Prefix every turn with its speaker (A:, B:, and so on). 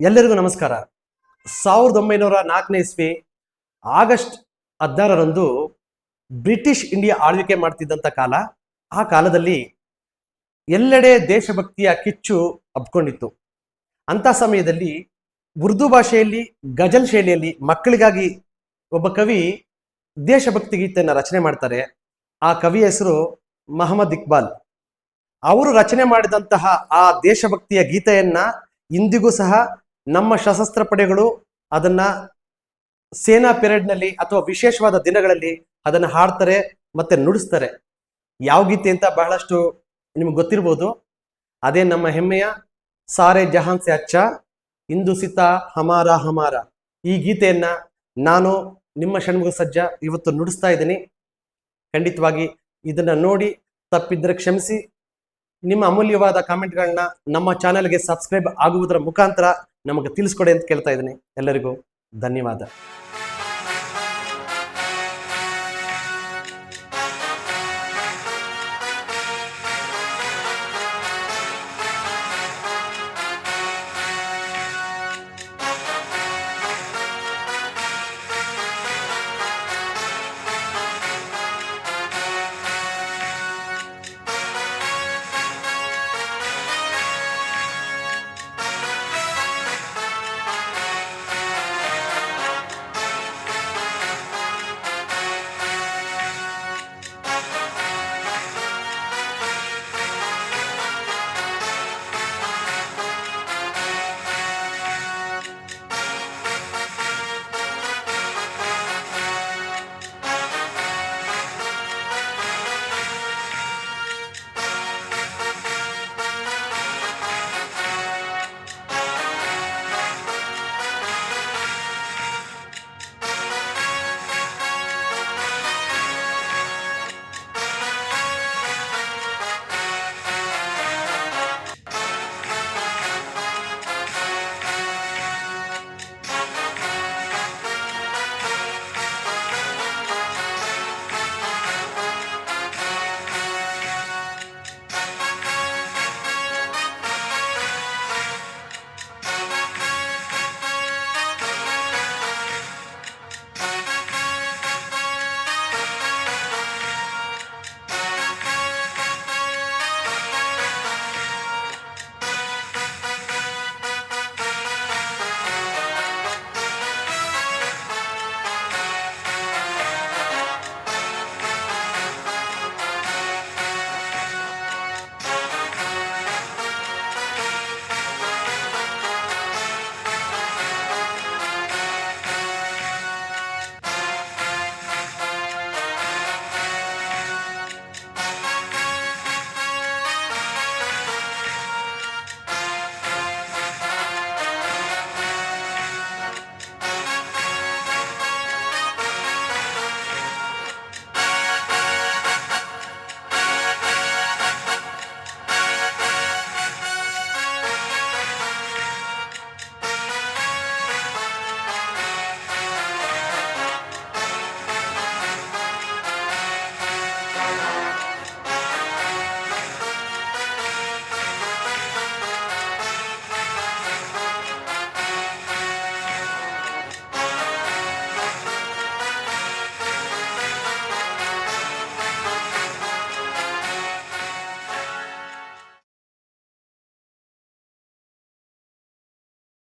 A: ಎಲ್ಲರಿಗೂ ನಮಸ್ಕಾರ. ಸಾವಿರದ ಒಂಬೈನೂರ ನಾಲ್ಕನೇ ಇಸ್ವಿ ಆಗಸ್ಟ್ ಹದಿನಾರರಂದು ಬ್ರಿಟಿಷ್ ಇಂಡಿಯಾ ಆಳ್ವಿಕೆ ಮಾಡ್ತಿದ್ದಂಥ ಕಾಲ, ಆ ಕಾಲದಲ್ಲಿ ಎಲ್ಲೆಡೆ ದೇಶಭಕ್ತಿಯ ಕಿಚ್ಚು ಹಬ್ಕೊಂಡಿತ್ತು. ಅಂಥ ಸಮಯದಲ್ಲಿ ಉರ್ದು ಭಾಷೆಯಲ್ಲಿ, ಗಜಲ್ ಶೈಲಿಯಲ್ಲಿ ಮಕ್ಕಳಿಗಾಗಿ ಒಬ್ಬ ಕವಿ ದೇಶಭಕ್ತಿ ಗೀತೆಯನ್ನು ರಚನೆ ಮಾಡ್ತಾರೆ. ಆ ಕವಿಯ ಹೆಸರು ಮಹಮ್ಮದ್ ಇಕ್ಬಾಲ್. ಅವರು ರಚನೆ ಮಾಡಿದಂತಹ ಆ ದೇಶಭಕ್ತಿಯ ಗೀತೆಯನ್ನ ಇಂದಿಗೂ ಸಹ ನಮ್ಮ ಸಶಸ್ತ್ರ ಪಡೆಗಳು ಅದನ್ನ ಸೇನಾ ಪೆರೇಡ್ನಲ್ಲಿ ಅಥವಾ ವಿಶೇಷವಾದ ದಿನಗಳಲ್ಲಿ ಅದನ್ನ ಹಾಡ್ತಾರೆ ಮತ್ತೆ ನುಡಿಸ್ತಾರೆ. ಯಾವ ಗೀತೆ ಅಂತ ಬಹಳಷ್ಟು ನಿಮ್ಗೆ ಗೊತ್ತಿರ್ಬೋದು. ಅದೇ ನಮ್ಮ ಹೆಮ್ಮೆಯ ಸಾರೆ ಜಹಾನ್ ಸೆ ಅಚ್ಚ, ಇಂದು ಸಿತಾ ಹಮಾರ ಹಮಾರ. ಈ ಗೀತೆಯನ್ನ ನಾನು ನಿಮ್ಮ ಷಣ್ಮುಖ ಸಜ್ಜ ಇವತ್ತು ನುಡಿಸ್ತಾ ಇದ್ದೀನಿ. ಖಂಡಿತವಾಗಿ ಇದನ್ನ ನೋಡಿ ತಪ್ಪಿದ್ರೆ ಕ್ಷಮಿಸಿ. ನಿಮ್ಮ ಅಮೂಲ್ಯವಾದ ಕಾಮೆಂಟ್ಗಳನ್ನ ನಮ್ಮ ಚಾನೆಲ್ಗೆ ಸಬ್ಸ್ಕ್ರೈಬ್ ಆಗುವುದರ ಮುಖಾಂತರ ನಮಗೆ ತಿಳಿಸ್ಕೊಡಿ ಅಂತ ಕೇಳ್ತಾ ಇದ್ದೀನಿ. ಎಲ್ಲರಿಗೂ ಧನ್ಯವಾದ.